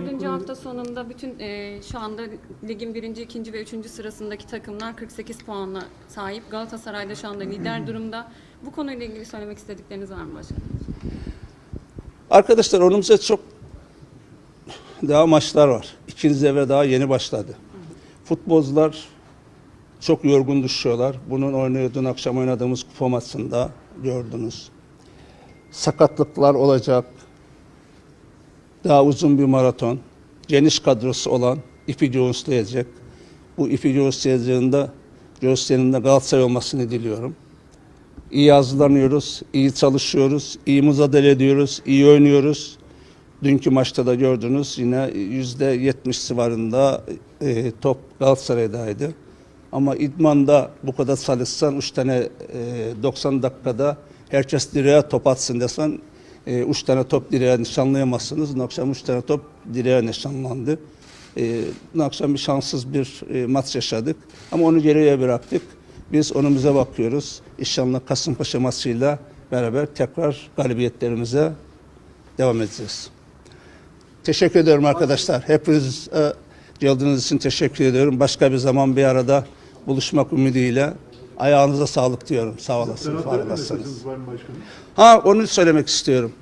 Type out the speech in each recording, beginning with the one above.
dördüncü hafta sonunda bütün e, şu anda ligin birinci, ikinci ve üçüncü sırasındaki takımlar 48 puanla sahip. Galatasaray da şu anda lider durumda. Bu konuyla ilgili söylemek istedikleriniz var mı başkanım? Arkadaşlar önümüzde çok daha maçlar var. İkinci devre daha yeni başladı. Futbolcular çok yorgun düşüyorlar. Bunun oynuyor dün akşam oynadığımız kupa maçında gördünüz. Sakatlıklar olacak. Daha uzun bir maraton. Geniş kadrosu olan ipi göğüsleyecek. Bu ipi göğüsleyeceğinde göğüslerinde Galatasaray olmasını diliyorum. İyi hazırlanıyoruz, iyi çalışıyoruz, iyi mücadele ediyoruz, iyi oynuyoruz. Dünkü maçta da gördünüz yine yüzde yetmiş civarında e, top Galatasaray'daydı. Ama idmanda bu kadar çalışsan üç tane e, 90 dakikada herkes direğe top atsın desen e, üç tane top direğe nişanlayamazsınız. Akşam üç tane top direğe nişanlandı. E, akşam bir şanssız bir e, maç yaşadık. Ama onu geriye bıraktık. Biz önümüze bakıyoruz. İnşallah Kasımpaşa maçıyla beraber tekrar galibiyetlerimize devam edeceğiz. Teşekkür ediyorum arkadaşlar. Hepiniz e, geldiğiniz için teşekkür ediyorum. Başka bir zaman bir arada buluşmak ümidiyle ayağınıza sağlık diyorum. Sağ olasınız, var olasınız. Ha onu söylemek istiyorum.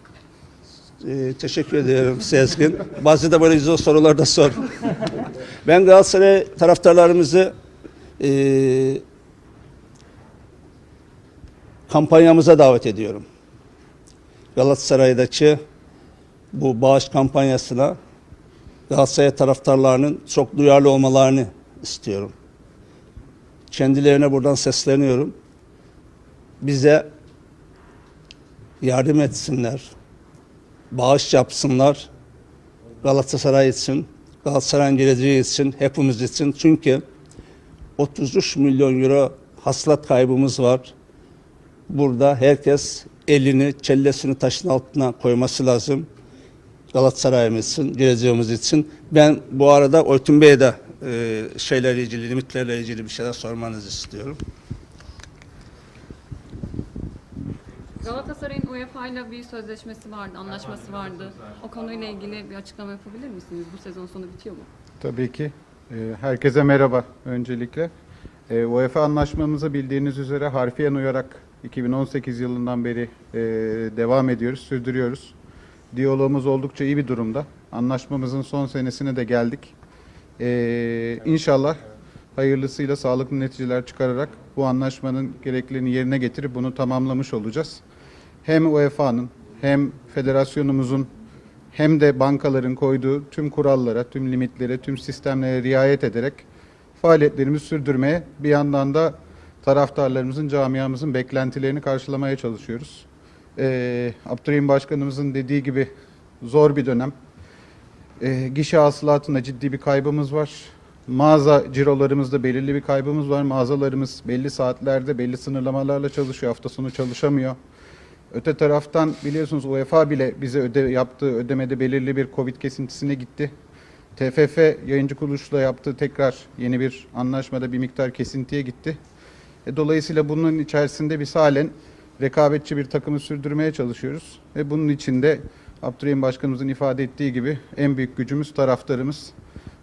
Ee, teşekkür ederim Sezgin. Bazı da böyle güzel sorular da sor. ben Galatasaray taraftarlarımızı e, kampanyamıza davet ediyorum. Galatasaray'daki bu bağış kampanyasına Galatasaray taraftarlarının çok duyarlı olmalarını istiyorum. Kendilerine buradan sesleniyorum. Bize yardım etsinler, bağış yapsınlar Galatasaray için, Galatasaray'ın geleceği için, hepimiz için. Çünkü 33 milyon euro hasılat kaybımız var. Burada herkes elini, kellesini taşın altına koyması lazım. Galatasaray'ımız için, geleceğimiz için. Ben bu arada Oytun Bey'e de e, şeylerle ilgili, limitlerle ilgili bir şeyler sormanızı istiyorum. Galatasaray'ın UEFA ile bir sözleşmesi vardı, anlaşması vardı. O konuyla ilgili bir açıklama yapabilir misiniz? Bu sezon sonu bitiyor mu? Tabii ki. Ee, Herkese merhaba öncelikle. Ee, UEFA anlaşmamıza bildiğiniz üzere harfiyen uyarak 2018 yılından beri e, devam ediyoruz, sürdürüyoruz. Diyalogumuz oldukça iyi bir durumda. Anlaşmamızın son senesine de geldik. Ee, İnşallah hayırlısıyla sağlıklı neticeler çıkararak bu anlaşmanın gereklerini yerine getirip bunu tamamlamış olacağız. Hem UEFA'nın hem federasyonumuzun hem de bankaların koyduğu tüm kurallara, tüm limitlere, tüm sistemlere riayet ederek faaliyetlerimizi sürdürmeye bir yandan da taraftarlarımızın, camiamızın beklentilerini karşılamaya çalışıyoruz. Ee, Abdurrahim Başkanımızın dediği gibi zor bir dönem. Ee, gişe hasılatında ciddi bir kaybımız var. Mağaza cirolarımızda belirli bir kaybımız var. Mağazalarımız belli saatlerde, belli sınırlamalarla çalışıyor. Hafta sonu çalışamıyor. Öte taraftan biliyorsunuz UEFA bile bize öde, yaptığı ödemede belirli bir Covid kesintisine gitti. TFF yayıncı kuruluşla yaptığı tekrar yeni bir anlaşmada bir miktar kesintiye gitti. E, dolayısıyla bunun içerisinde biz halen rekabetçi bir takımı sürdürmeye çalışıyoruz. Ve bunun içinde Abdurrahim Başkanımızın ifade ettiği gibi en büyük gücümüz taraftarımız.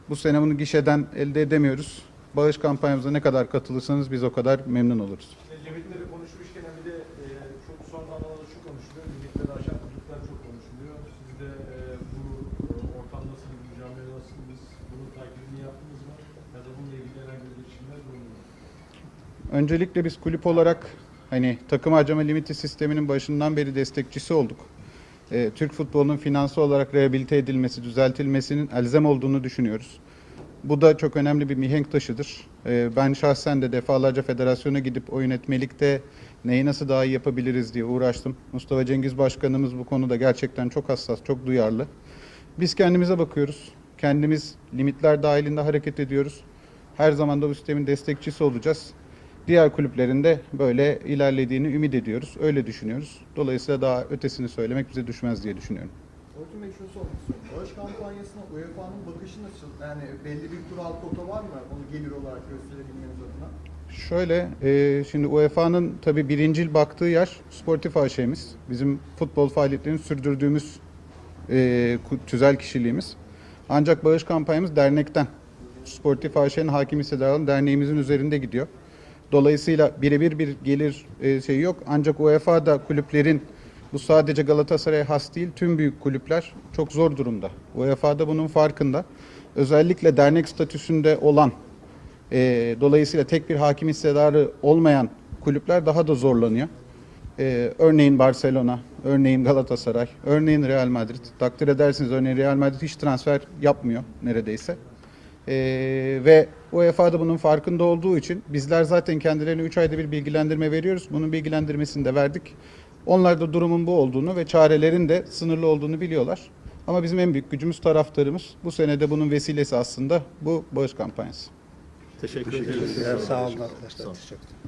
Bu sene bunu gişeden elde edemiyoruz. Bağış kampanyamıza ne kadar katılırsanız biz o kadar memnun oluruz. Limitleri konuşmuşken bir de e, çok son zamanlarda şu konuşuluyor. Limitleri aşan kulüpler çok konuşuluyor. Siz de e, bu e, ortam nasıl, bu mücadele nasıl, biz bunun takibini yaptınız mı? Ya da bununla ilgili herhangi bir iletişimler bulundu mu? Öncelikle biz kulüp olarak hani takım harcama limiti sisteminin başından beri destekçisi olduk. Ee, Türk futbolunun finansal olarak rehabilite edilmesi, düzeltilmesinin elzem olduğunu düşünüyoruz. Bu da çok önemli bir mihenk taşıdır. Ee, ben şahsen de defalarca federasyona gidip o yönetmelikte neyi nasıl daha iyi yapabiliriz diye uğraştım. Mustafa Cengiz Başkanımız bu konuda gerçekten çok hassas, çok duyarlı. Biz kendimize bakıyoruz. Kendimiz limitler dahilinde hareket ediyoruz. Her zaman da bu sistemin destekçisi olacağız. Diğer kulüplerin de böyle ilerlediğini ümit ediyoruz. Öyle düşünüyoruz. Dolayısıyla daha ötesini söylemek bize düşmez diye düşünüyorum. Orkun Bey şunu sormak istiyorum. Bağış kampanyasına UEFA'nın bakışı nasıl? Yani belli bir kural kota var mı? Onu gelir olarak gösterebilmeniz adına. Şöyle, e, şimdi UEFA'nın tabii birincil baktığı yer sportif AŞ'miz. Bizim futbol faaliyetlerini sürdürdüğümüz e, tüzel kişiliğimiz. Ancak bağış kampanyamız dernekten. Sportif AŞ'nin hakim hissedarının derneğimizin üzerinde gidiyor. Dolayısıyla birebir bir gelir e, şeyi yok. Ancak UEFA'da kulüplerin bu sadece Galatasaray'a has değil, tüm büyük kulüpler çok zor durumda. UEFA'da bunun farkında. Özellikle dernek statüsünde olan, e, dolayısıyla tek bir hakim hissedarı olmayan kulüpler daha da zorlanıyor. E, örneğin Barcelona, örneğin Galatasaray, örneğin Real Madrid. Takdir edersiniz örneğin Real Madrid hiç transfer yapmıyor neredeyse. E, ve UEFA da bunun farkında olduğu için bizler zaten kendilerine 3 ayda bir bilgilendirme veriyoruz. Bunun bilgilendirmesini de verdik. Onlar da durumun bu olduğunu ve çarelerin de sınırlı olduğunu biliyorlar. Ama bizim en büyük gücümüz taraftarımız. Bu senede bunun vesilesi aslında bu bağış kampanyası. Sağ olun arkadaşlar. Teşekkür ederim.